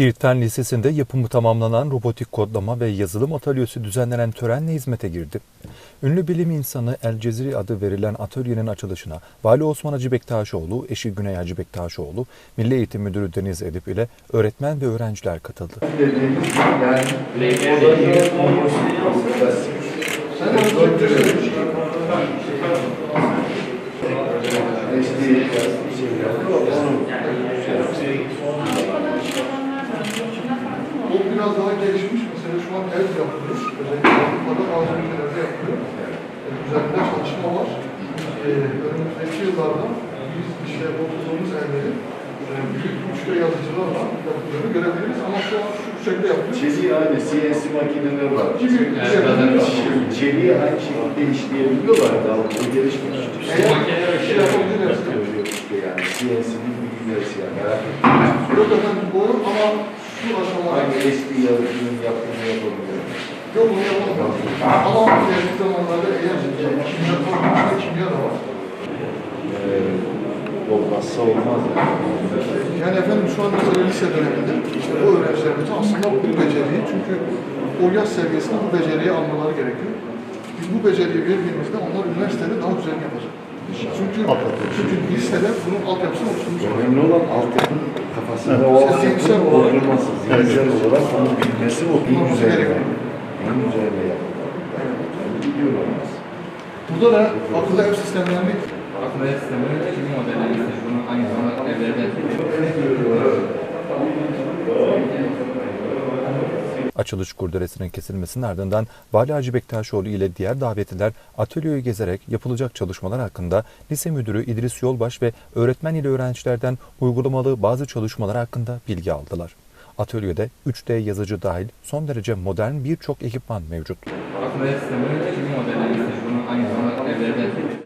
Siirt Fen Lisesi'nde yapımı tamamlanan robotik kodlama ve yazılım atölyesi düzenlenen törenle hizmete girdi. Ünlü bilim insanı El Ceziri adı verilen atölyenin açılışına Vali Osman Hacı Bektaşoğlu, eşi Güney Hacı Bektaşoğlu, Milli Eğitim Müdürü Deniz Edip ile öğretmen ve öğrenciler katıldı. yani biraz daha gelişmiş. Mesela şu an el yapılıyor. Özellikle Avrupa'da bazı ülkelerde yapılıyor. Yani üzerinde çalışma var. Ee, önümüzdeki yıllarda biz işte okuduğumuz elleri e, büyük güçlü yazıcılarla yapıldığını görebiliriz ama şu an şu şekilde yapılıyor. Çeliği aynı CNC makineler var. Gibi bir şey. Çeliği aynı şekilde işleyebiliyorlar. Daha bu gelişmiş. Eğer şey yapabilirlerse Yani CNC'nin bir güzelsi yani. Merak etmeyin. Yok efendim doğru ama şu aşamada Aynı eski yazıcının yaptığını yapabiliyor. yok onu yapamam. Ama ileriki zamanlarda eğer kimya var, kimya da var. Olmazsa olmaz yani. Yani efendim şu an mesela lise döneminde işte o öğrencilerimiz aslında bu beceriyi çünkü o yaş seviyesinde bu beceriyi almaları gerekiyor. Biz bu beceriyi verdiğimizde onlar üniversitede daha güzel yapacak. Çünkü, çünkü lisede bunun altyapısını oluşturmuş. Önemli olan altyapının kafasında o zihinsel altyapının olarak- oturması, zihinsel olarak onu bilmesi, o güzel gerekiyor. En güzel yapmak. Yani biliyorum aslında. Burada da akıllı ev sistemlerini Akıllı sisteminin kimi modellemesi, bunu aynı zamanda evlerde Açılış kurdelesinin kesilmesinin ardından Vali Hacı Bektaşoğlu ile diğer davetliler atölyeyi gezerek yapılacak çalışmalar hakkında lise müdürü İdris Yolbaş ve öğretmen ile öğrencilerden uygulamalı bazı çalışmalar hakkında bilgi aldılar. Atölyede 3D yazıcı dahil son derece modern birçok ekipman mevcut. akıllı sisteminin kimi modellemesi, bunu aynı zamanda evlerde